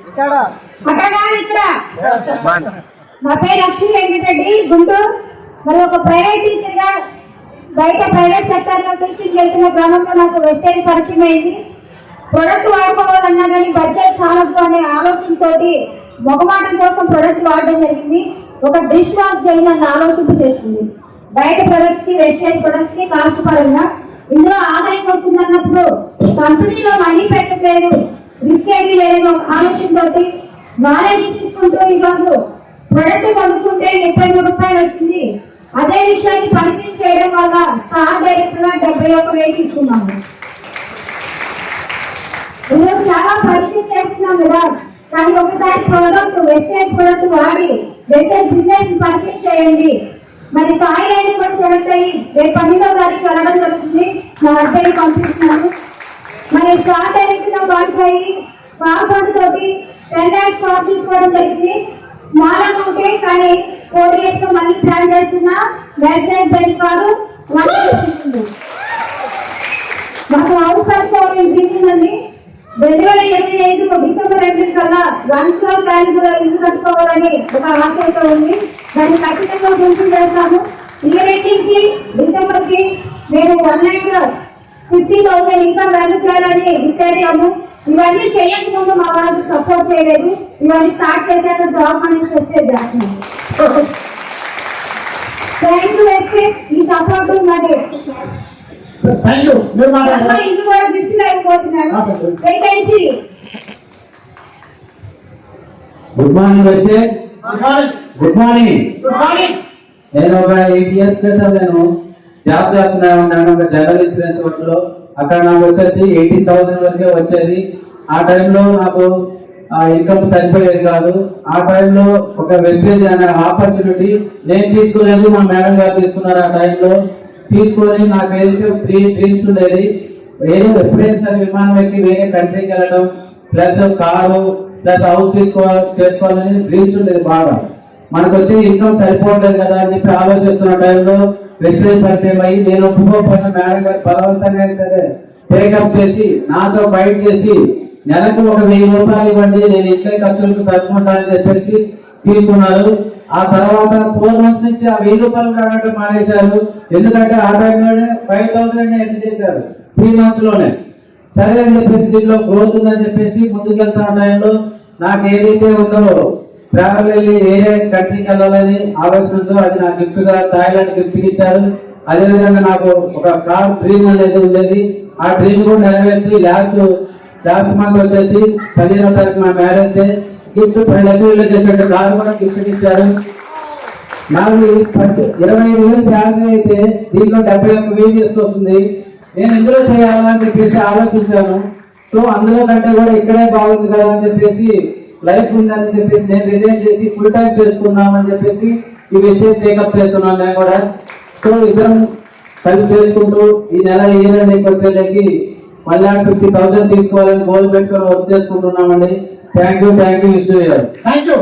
ఇక్కడ. నా పేరు లక్ష్మీ వెంకటరెడ్డి. గుంటూరు. మరి ఒక ప్రైవేట్ టీచర్గా బయట ప్రైవేట్ సెక్టర్లో టీచింగ్ వెళ్తున్న గ్రామంలో నాకు వెస్టైన్ పరిచయం అయింది. ప్రొడక్ట్ వాడుకోవాలన్నా కానీ బడ్జెట్ చాలదు అనే ఆలోచనతోటి మొగమాటం కోసం ప్రొడక్ట్ వాడడం జరిగింది. ఒక డిష్ వాష్ చేయాలని ఆలోచన చేసింది. బయట ప్రొడక్ట్స్కి వెస్టైన్ ప్రొడక్ట్స్కి కాస్ట్ పరంగా. ఇందులో ఆదాయం వస్తుంది అన్నప్పుడు కంపెనీలో మనీ పెట్టలేదు రిస్క్ ఏమీ లేదని ఒక ఆలోచనతోటి నాలెడ్జ్ తీసుకుంటూ ఈరోజు ప్రొడక్ట్ కొనుక్కుంటే ముప్పై మూడు రూపాయలు వచ్చింది. అదే విషయాన్ని పరిచయం చేయడం వల్ల స్టార్ డైరెక్ట్గా డెబ్బై ఒక వేలు తీసుకున్నాము. చాలా పరిచయం చేస్తున్నాం కదా. కానీ ఒకసారి ప్రోడక్ట్ వెస్టర్న్ ప్రోడక్ట్ వాడి వెస్టర్న్ బిజినెస్ పరిచయం చేయండి. మరి థాయిలాండ్ కూడా సెలెక్ట్ అయ్యి రేపు పన్నెండో తారీఖు వెళ్ళడం జరుగుతుంది. మా హస్బెండ్ పంపిస్తున్నాను మరి షార్ట్ డైరెక్ట్గా క్వాలిఫై అయ్యి తోటి టెన్ ల్యాక్స్ కార్ తీసుకోవడం జరిగింది. స్మాల్ అమౌంట్ కానీ ఫోర్ ఇయర్స్లో మళ్ళీ ప్లాన్ చేస్తున్నా నేషనల్ బెంచ్ వారు మాకు హౌస్ కట్టుకోవాలని డ్రీమ్ ఉంది రెండు వేల ఇరవై ఐదు డిసెంబర్ రెండు కల్లా వన్ క్రోర్ ప్లాన్ కూడా ఇల్లు కట్టుకోవాలని ఒక ఆశతో ఉంది. దాన్ని ఖచ్చితంగా గుర్తు చేస్తాము. ఇయర్ ఎండింగ్కి డిసెంబర్కి మేము వన్ ల్యాక్ ఫిఫ్టీ థౌసండ్ ఇంకా వాల్యూ చేయాలని డిసైడ్ అయ్యాము. ఇవన్నీ చేయకముందు మా వాళ్ళు సపోర్ట్ చేయలేదు. ఇవన్నీ స్టార్ట్ చేశాక జాబ్ అనేది సస్టైన్ చేస్తున్నాము థ్యాంక్ యూ వెస్టేజ్ ఈ సపోర్ట్ మరి ఇందు కూడా గిఫ్ట్ అయిపోతున్నాను. వేకెన్సీ గుడ్ మార్నింగ్ వస్తే good morning good morning good morning నేను ఒక ఎయిట్ ఇయర్స్ క్రితం నేను జాబ్ చేస్తున్నా ఉన్నాను ఒక జనరల్ ఇన్సూరెన్స్ వాటిలో అక్కడ నాకు వచ్చేసి ఎయిటీన్ థౌసండ్ వరకే వచ్చేది. ఆ టైంలో నాకు ఇన్కమ్ సరిపోయేది కాదు. ఆ టైంలో ఒక వెస్టేజ్ అనే ఆపర్చునిటీ నేను తీసుకోలేదు మా మేడం గారు తీసుకున్నారు ఆ టైంలో తీసుకొని నాకు ఏదైతే త్రీ డ్రీమ్స్ ఉండేది ఏదో ఎప్పుడైనా సరే విమానం ఎక్కి వేరే కంట్రీకి వెళ్ళడం ప్లస్ కారు ప్లస్ హౌస్ తీసుకోవాలి చేసుకోవాలని డ్రీమ్స్ ఉండేది బాగా. మనకు వచ్చే ఇన్కమ్ సరిపోవట్లేదు కదా అని చెప్పి ఆలోచిస్తున్న టైంలో వెస్టేజ్ పరిచయం అయ్యి నేను ఒప్పుకోకపోయిన మేడం గారు బలవంతంగా సరే టేకప్ చేసి నాతో ఫైట్ చేసి నెలకు ఒక వెయ్యి రూపాయలు ఇవ్వండి నేను ఇంట్లో ఖర్చులకు సర్దుకుంటానని చెప్పేసి తీసుకున్నారు. ఆ తర్వాత ఫోర్ మంత్స్ నుంచి ఆ వెయ్యి రూపాయలు కూడా మానేశారు. ఎందుకంటే ఆ టైంలోనే ఫైవ్ థౌసండ్ ఎంత చేశారు? త్రీ మంత్స్లోనే. సరే అని చెప్పేసి దీంట్లో గ్రోత్ ఉందని చెప్పేసి ముందుకెళ్తా టైంలో నాకు ఏదైతే ఉందో ట్రావెల్ వెళ్ళి వేరే కంట్రీకి వెళ్ళాలని ఆలోచనతో అది నా గిఫ్ట్గా థాయిలాండ్ గిఫ్ట్ ఇచ్చారు అదే విధంగా నాకు ఒక కార్ డ్రీమ్ అనేది ఉండేది. ఆ డ్రీమ్ కూడా నెరవేర్చి లాస్ట్ లాస్ట్ మంత్ వచ్చేసి పదిహేనో తారీఖు మా మ్యారేజ్ డే. గిఫ్ట్ పది లక్షలు చేసినట్టు కార్ కూడా గిఫ్ట్ ఇచ్చారు. నాకు ఇరవై ఐదు వేలు శాలరీ అయితే దీంట్లో డెబ్బై ఒక్క వేలు తీసుకొస్తుంది. నేను ఎందులో చేయాలని చెప్పేసి ఆలోచించాను. సో అందులో కంటే కూడా ఇక్కడే బాగుంది కదా అని చెప్పేసి లైఫ్ ఉందని చెప్పేసి నేను రిజైన్ చేసి ఫుల్ టైం చేసుకున్నామని చెప్పేసి ఈ విషయం టేకప్ చేస్తున్నాను నేను కూడా. సో ఇద్దరం కలిసి చేసుకుంటూ ఈ నెల ఇయర్ ఎండింగ్ వచ్చేసరికి మళ్ళీ ఫిఫ్టీ థౌసండ్ తీసుకోవాలని గోల్ పెట్టుకొని work చేసుకుంటున్నామండి. Thank you thank you issue thank you